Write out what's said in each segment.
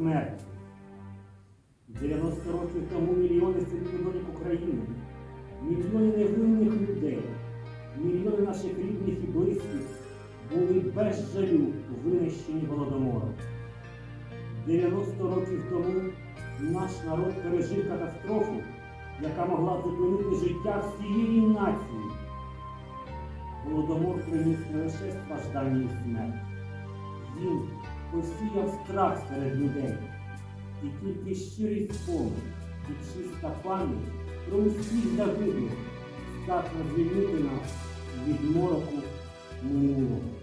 смерті. 90 років тому мільйони світлодоньок України, мільйони невинних людей, мільйони наших рідних і близьких були без жалю винищені голодомором. 90 років тому наш народ пережив катастрофу, яка могла зупинити життя всієї нації. Голодомор приніс не лише страждання і смерть. Він посіяв страх серед людей. І тільки щирий спомин і чиста пам'ять про усіх загиблих здатна звільнити нас від мороку минулого.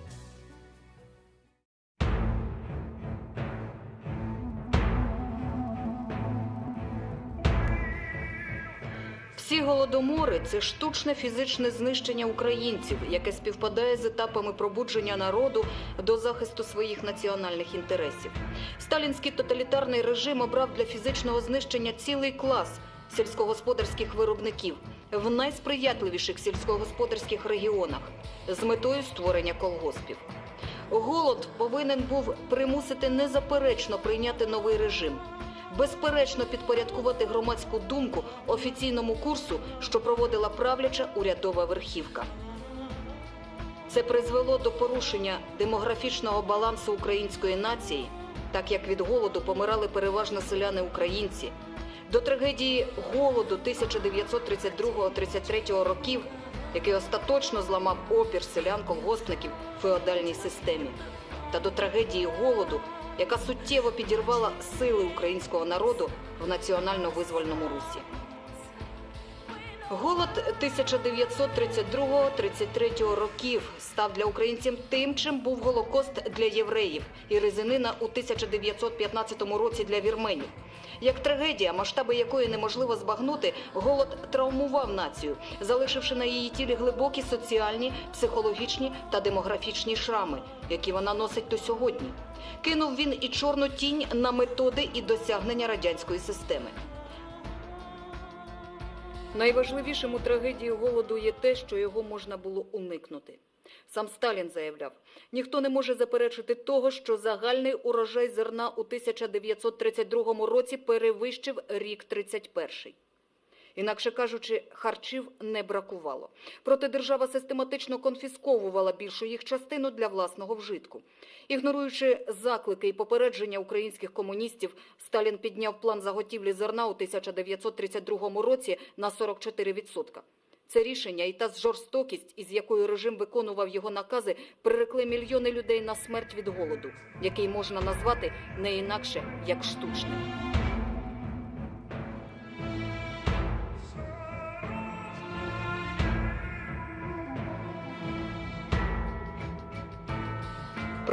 Голодомори це штучне фізичне знищення українців, яке співпадає з етапами пробудження народу до захисту своїх національних інтересів. Сталінський тоталітарний режим обрав для фізичного знищення цілий клас сільськогосподарських виробників в найсприятливіших сільськогосподарських регіонах з метою створення колгоспів. Голод повинен був примусити незаперечно прийняти новий режим, безперечно підпорядкувати громадську думку офіційному курсу, що проводила правляча урядова верхівка. Це призвело до порушення демографічного балансу української нації, так як від голоду помирали переважно селяни українці, до трагедії голоду 1932-33 років, який остаточно зламав опір селян колгоспників в феодальній системі, та до трагедії голоду, яка суттєво підірвала сили українського народу в національно-визвольному русі. Голод 1932-33 років став для українців тим, чим був Голокост для євреїв і резинина у 1915 році для вірменів. Як трагедія, масштаби якої неможливо збагнути, голод травмував націю, залишивши на її тілі глибокі соціальні, психологічні та демографічні шрами, які вона носить до сьогодні. Кинув він і чорну тінь на методи і досягнення радянської системи. Найважливішим у трагедії голоду є те, що його можна було уникнути. Сам Сталін заявляв, ніхто не може заперечити того, що загальний урожай зерна у 1932 році перевищив рік 31. Інакше кажучи, харчів не бракувало. Проте держава систематично конфісковувала більшу їх частину для власного вжитку. Ігноруючи заклики і попередження українських комуністів, Сталін підняв план заготівлі зерна у 1932 році на 44%. Це рішення і та жорстокість, із якою режим виконував його накази, прирекли мільйони людей на смерть від голоду, який можна назвати не інакше як штучним.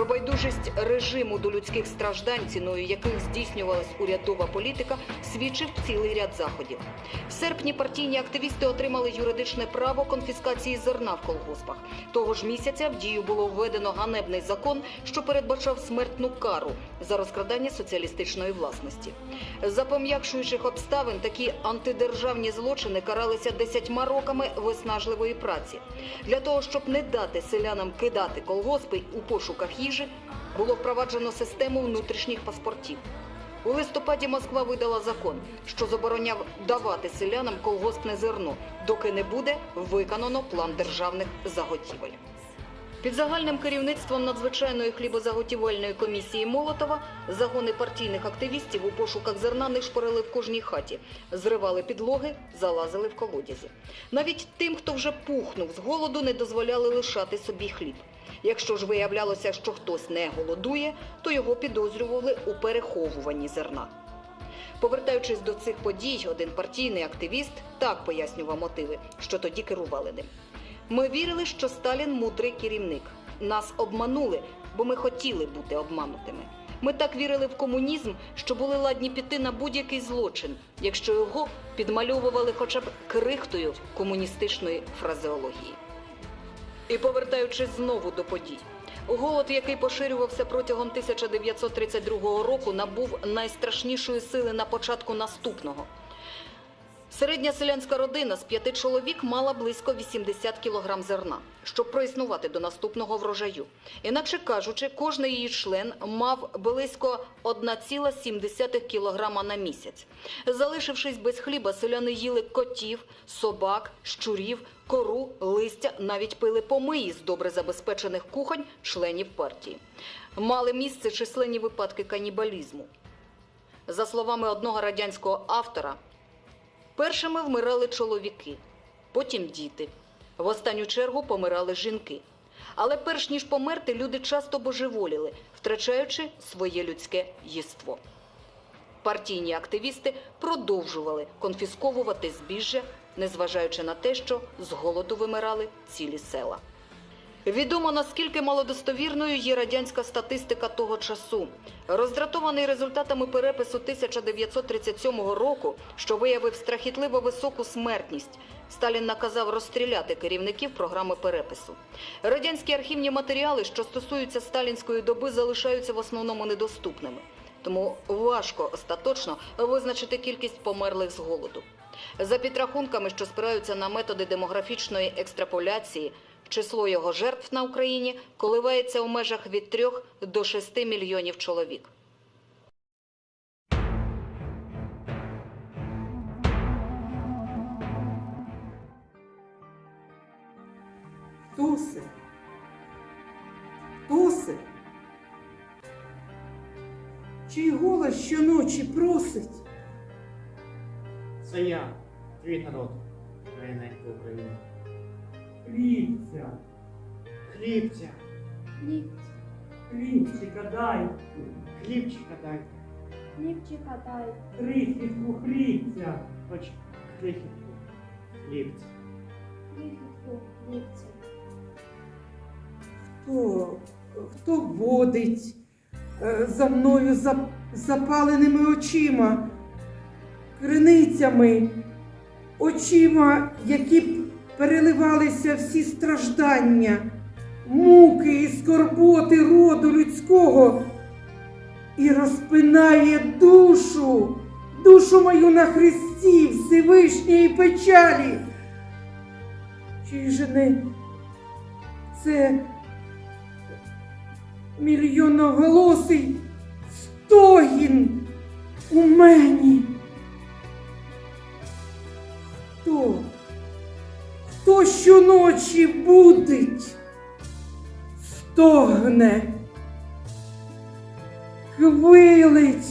Про байдужість режиму до людських страждань, ціною яких здійснювалась урядова політика, свідчив цілий ряд заходів. В серпні партійні активісти отримали юридичне право конфіскації зерна в колгоспах. Того ж місяця в дію було введено ганебний закон, що передбачав смертну кару за розкрадання соціалістичної власності. За пом'якшуючих обставин такі антидержавні злочини каралися десятьма роками виснажливої праці. Для того, щоб не дати селянам кидати колгоспи у пошуках їжі, було впроваджено систему внутрішніх паспортів. У листопаді Москва видала закон, що забороняв давати селянам колгоспне зерно, доки не буде виконано план державних заготівель. Під загальним керівництвом надзвичайної хлібозаготівельної комісії Молотова загони партійних активістів у пошуках зерна нишпорили в кожній хаті, зривали підлоги, залазили в колодязі. Навіть тим, хто вже пухнув з голоду, не дозволяли лишати собі хліб. Якщо ж виявлялося, що хтось не голодує, то його підозрювали у переховуванні зерна. Повертаючись до цих подій, один партійний активіст так пояснював мотиви, що тоді керували ним. Ми вірили, що Сталін мудрий керівник. Нас обманули, бо ми хотіли бути обманутими. Ми так вірили в комунізм, що були ладні піти на будь-який злочин, якщо його підмальовували хоча б крихтою комуністичної фразеології. І повертаючись знову до подій. Голод, який поширювався протягом 1932 року, набув найстрашнішої сили на початку наступного. Середня селянська родина з п'яти чоловік мала близько 80 кілограм зерна, щоб проіснувати до наступного врожаю. Інакше кажучи, кожний її член мав близько 1,7 кілограма на місяць. Залишившись без хліба, селяни їли котів, собак, щурів, кору, листя, навіть пили помиї з добре забезпечених кухонь членів партії. Мали місце численні випадки канібалізму. За словами одного радянського автора, першими вмирали чоловіки, потім діти. В останню чергу помирали жінки. Але перш ніж померти, люди часто божеволіли, втрачаючи своє людське єство. Партійні активісти продовжували конфісковувати збіжжя, незважаючи на те, що з голоду вимирали цілі села. Відомо наскільки малодостовірною є радянська статистика того часу. Роздратований результатами перепису 1937 року, що виявив страхітливо високу смертність, Сталін наказав розстріляти керівників програми перепису. Радянські архівні матеріали, що стосуються сталінської доби, залишаються в основному недоступними. Тому важко остаточно визначити кількість померлих з голоду. За підрахунками, що спираються на методи демографічної екстраполяції, число його жертв на Україні коливається у межах від 3 до 6 мільйонів чоловік. Тосе, Тосе, чий голос щоночі просить? Це я, твій народ, країненька Україна. Хлібця, Хлібця, хлібчика дай, хлібчика дайте, Хлібчика дай, крихітку хлібця. хоч крихітку, хлібця. крихітку хлібця. Хто, хто водить за мною запаленими очима, криницями, очима, які переливалися всі страждання, муки і скорботи роду людського, і розпинає душу, душу мою на Христі Всевишньої печалі. Чи ж не це мільйоноголосий стогін у мені. Хто? Хто щоночі будить, стогне, квилить,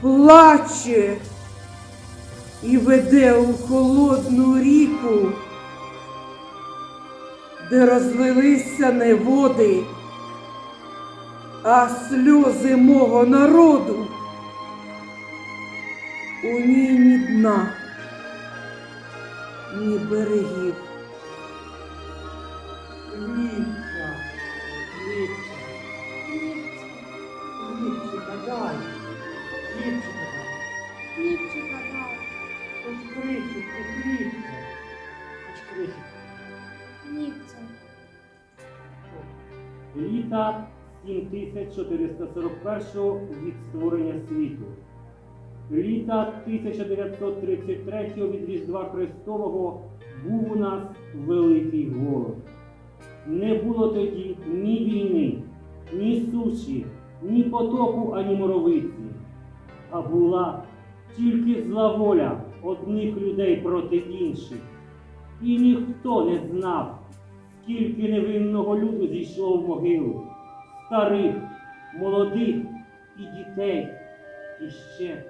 плаче. І веде у холодну ріку де розлилися не води, а сльози мого народу. У ній ні дна, ні берегів. 7441 від створення світу. Літа 1933 від Різдва Христового був у нас великий голод. Не було тоді ні війни, ні суші, ні потопу, ані моровиці, а була тільки зла воля одних людей проти інших. І ніхто не знав, скільки невинного люду зійшло в могилу, старих, молодих і дітей, і ще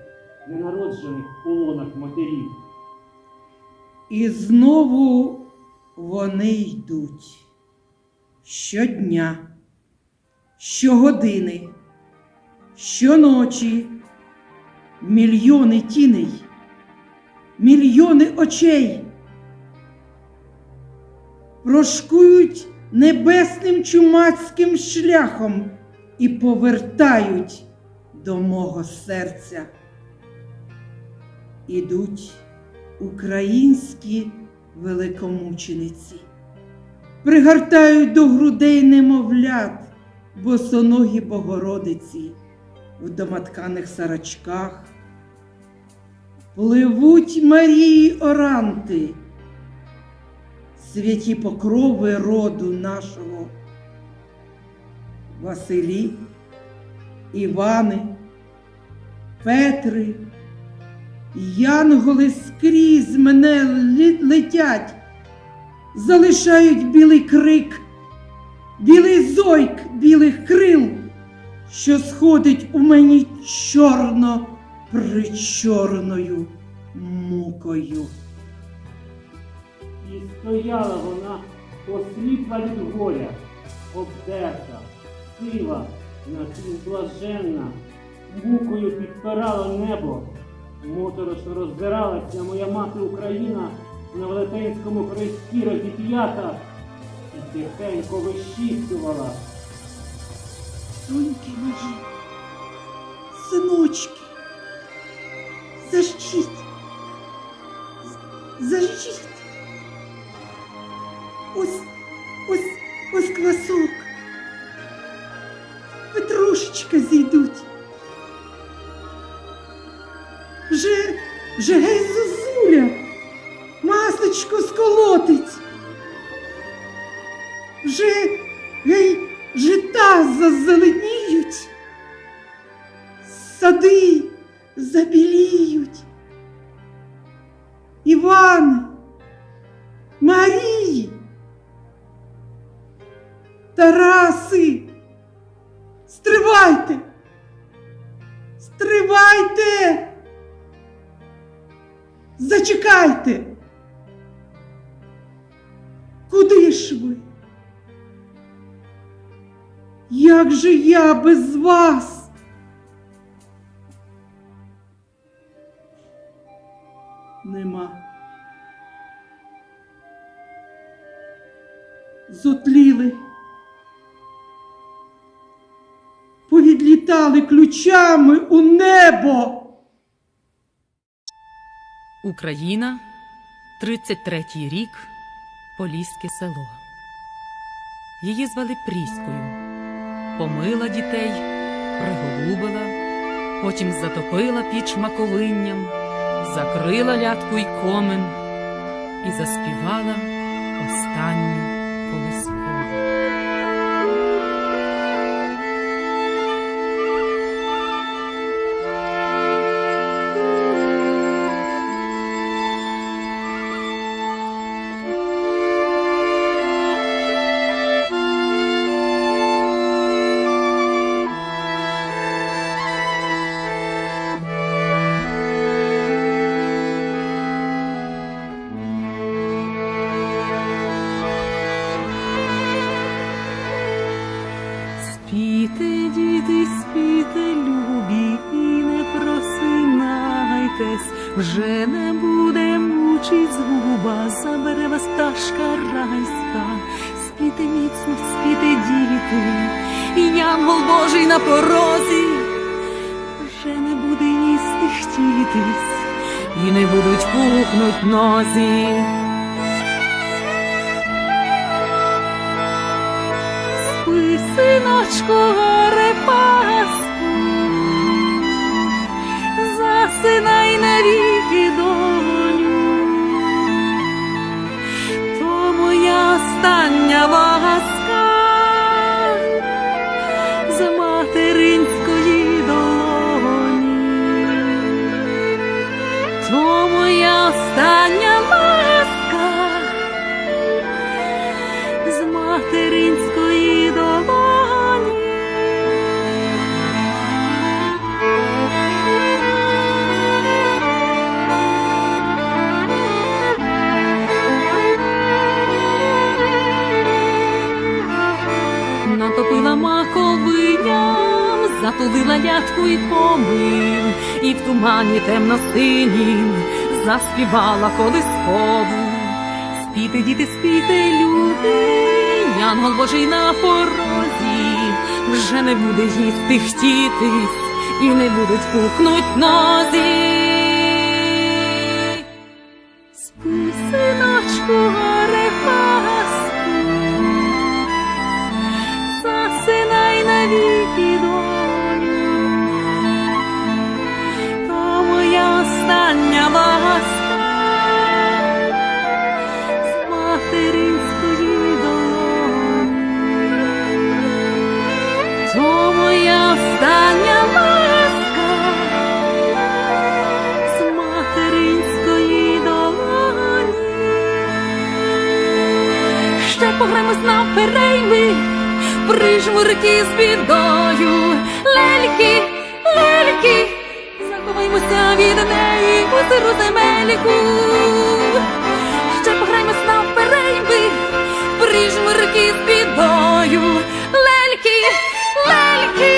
ненароджених полонах матерів. І знову вони йдуть щодня, щогодини, щоночі, мільйони тіней, мільйони очей прошкують небесним чумацьким шляхом і повертають до мого серця. Ідуть українські великомучениці, пригортають до грудей немовлят босоногі Богородиці в домотканих сарачках, Пливуть Марії оранти, святі покрови роду нашого. Василі, Івани, Петри, Янголи скрізь мене летять, залишають білий крик, білий зойк білих крил, що сходить у мені чорно причорною мукою. І стояла вона осліпла від горя, обдерта, сила, напівблаженна, мукою підпирала небо. Моторошно роздиралася моя мати Україна на велетенському хресті розіп'ята і тихенько вишіптувала. Доньки мої, синочки, зажчіть, зажчіть. Ось, ось, ось квасок. Петрушечка зійдуть. Вже, вже гей Як же я без вас? Нема. Зотліли. Повідлітали ключами у небо. Україна, 33-й рік, Поліське село. Її звали Пріскою. Помила дітей, приголубила, потім затопила піч маковинням, закрила лятку й комин і заспівала останню колискову. Заспівала колискову. Спіти, діти, спіти, люди, янгол Божий на порозі, вже не буде їсти хтітись, і не будуть пухнуть нозі. Заховаймося від неї у сиру земельку. Ще пограємось на перейми, прижмурки з бідою, лельки, лельки.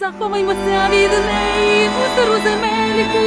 Заховаймося від неї у сиру земельку.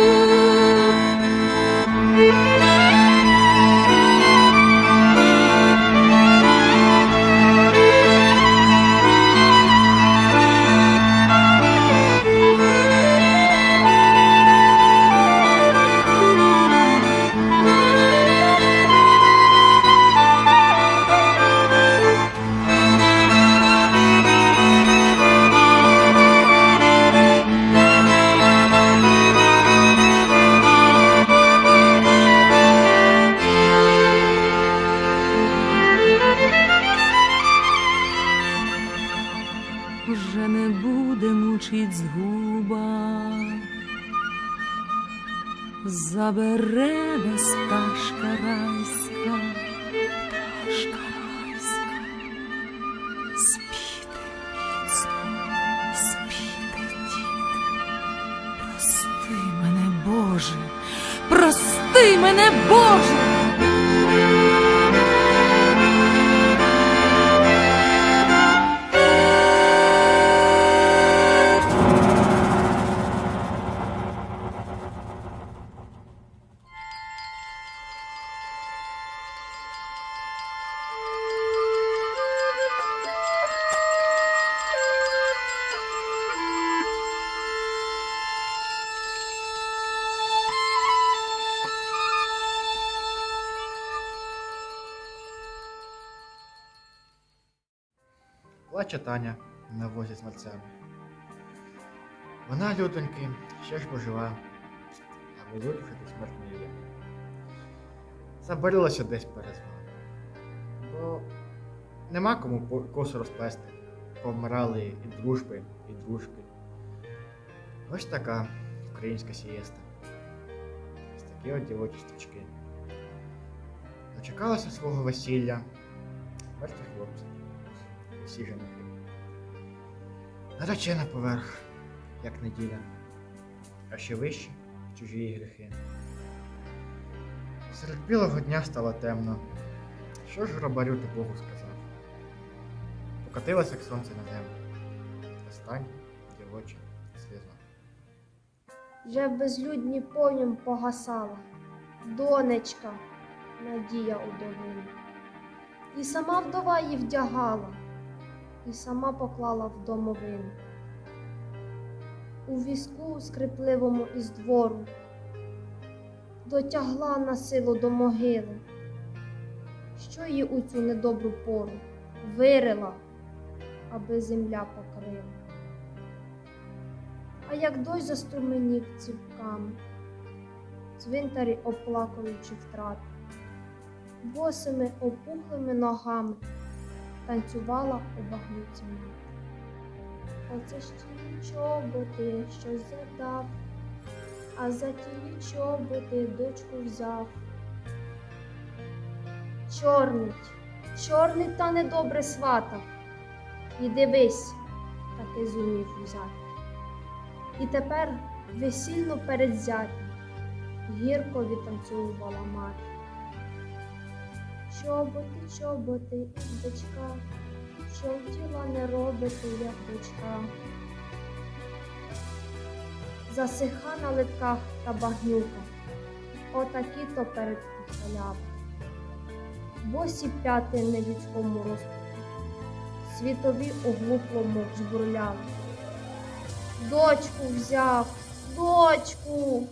Плаче Таня на возі з мерцями. Вона, лютоньки, ще ж пожила, а вже до смертної є. Забарилася десь перезвала. Бо нема кому косу розплести. Повмирали і дружби, і дружки. Ось така українська сієста. Ось такі от дівочі стрічки. Дочекалася свого весілля. Мертві хлопці всі женихи. Наречена поверх, як неділя, а ще вище чужі гріхи. Серед білого дня стало темно. Що ж гробарю ти Богу сказав? Покотилась, як сонце на землю. Остань, дівоча сліза. Вже безлюдні поням погасала. Донечка, надія у долині. І сама вдова її вдягала, і сама поклала в домовину. У візку скрипливому із двору дотягла на силу до могили, що її у цю недобру пору вирила, аби земля покрила. А як дощ заструменів цівками, цвинтарі оплакуючи втрати, босими опухлими ногами танцювала у багнюці мати. Оце ж ті чоботи, щось задав, а за ті чоботи дочку взяв. Чорний, чорний та недобре сватав, і дивись, таки зумів взяти. І тепер весільно перед зятем гірко відтанцювала мати. Чоботи, чоботи, дочка, що діла не робити, як дочка. Засиха на литках та багнюка, отакі то перед халява. Босі п'яти на людському розпуті, світові у глуплому жбурляли. Дочку взяв, дочку.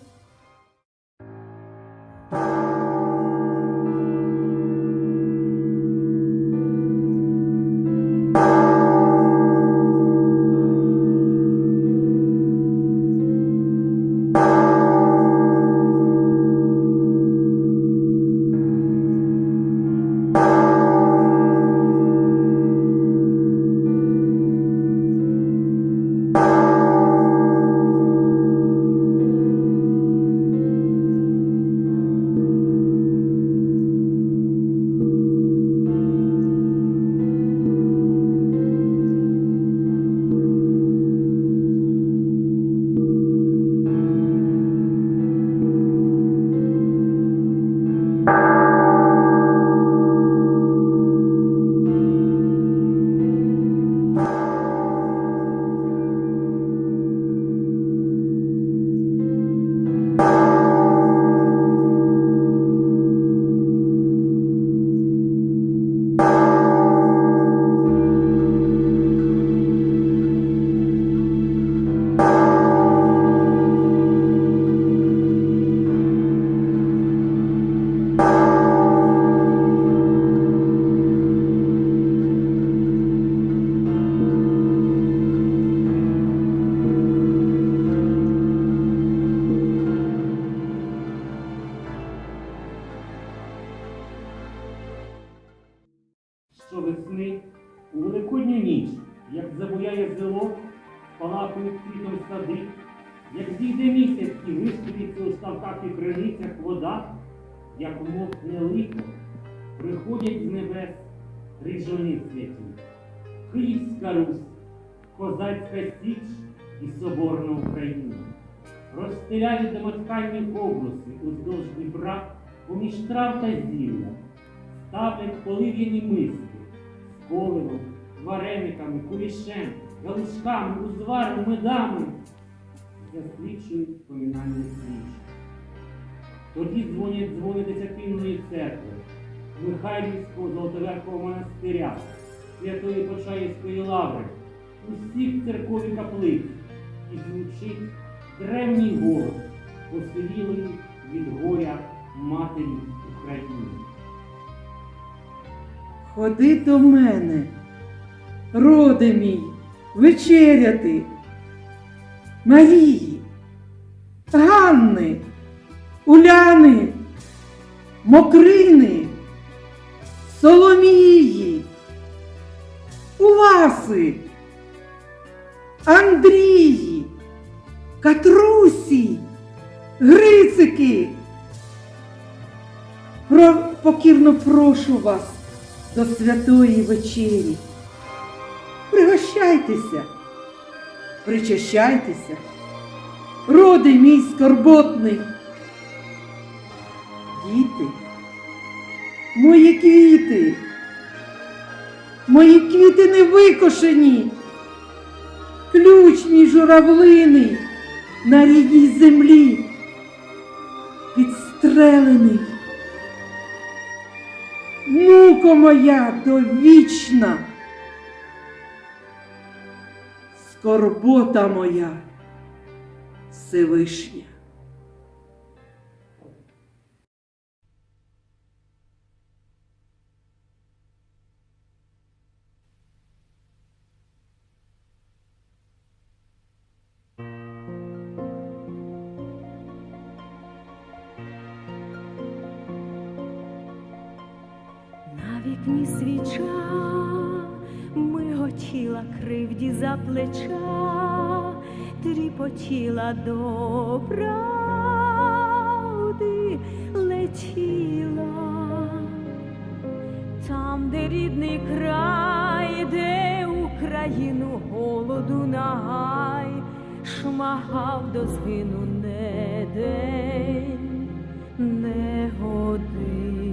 Лихо, приходять з небес ріжони святі, Київська Русь, Козацька Січ і Соборна Україна. Розстеляють домоткальні обруси уздовж Дніпра поміж трав та зілля, ставлять полив'яні миски з коливом, варениками, кулішем, галушками, узваром, медами, засвічують поминальні свічі. Тоді дзвонять дзвони Десятинної церкви, Михайлівського Золотоверхового монастиря, Святої Почаївської лаври, усіх церкові каплиць, і звучить древній голос, посивілий від горя матері України. Ходи до мене, роде мій, вечеряти. Марії, Ганни, Уляни, Мокрини, Соломії, Уласи, Андрії, Катрусі, Грицики. Про, покірно прошу вас до святої вечері. Пригощайтеся, причащайтеся, роди мій скорботний. Діти, мої квіти, мої квіти не викошені, ключ мій журавлиний на рідній землі, підстрелений. Муко моя довічна, скорбота моя Всевишня. Плеча, тріпотіла до правди летіла. Там, де рідний край, де Україну голоду нагай, шмагав до згину не день, не годину.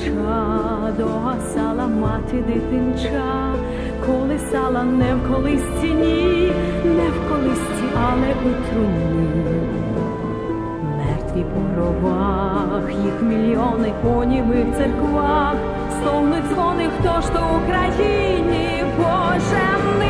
Свіча догасала мати дитинча, колисала не в колисці, ні, не в колисці, але у труні. Мертві по гробах, їх мільйони у німих церквах, стогнуть дзвони, хто ж то Україні, Боже, нині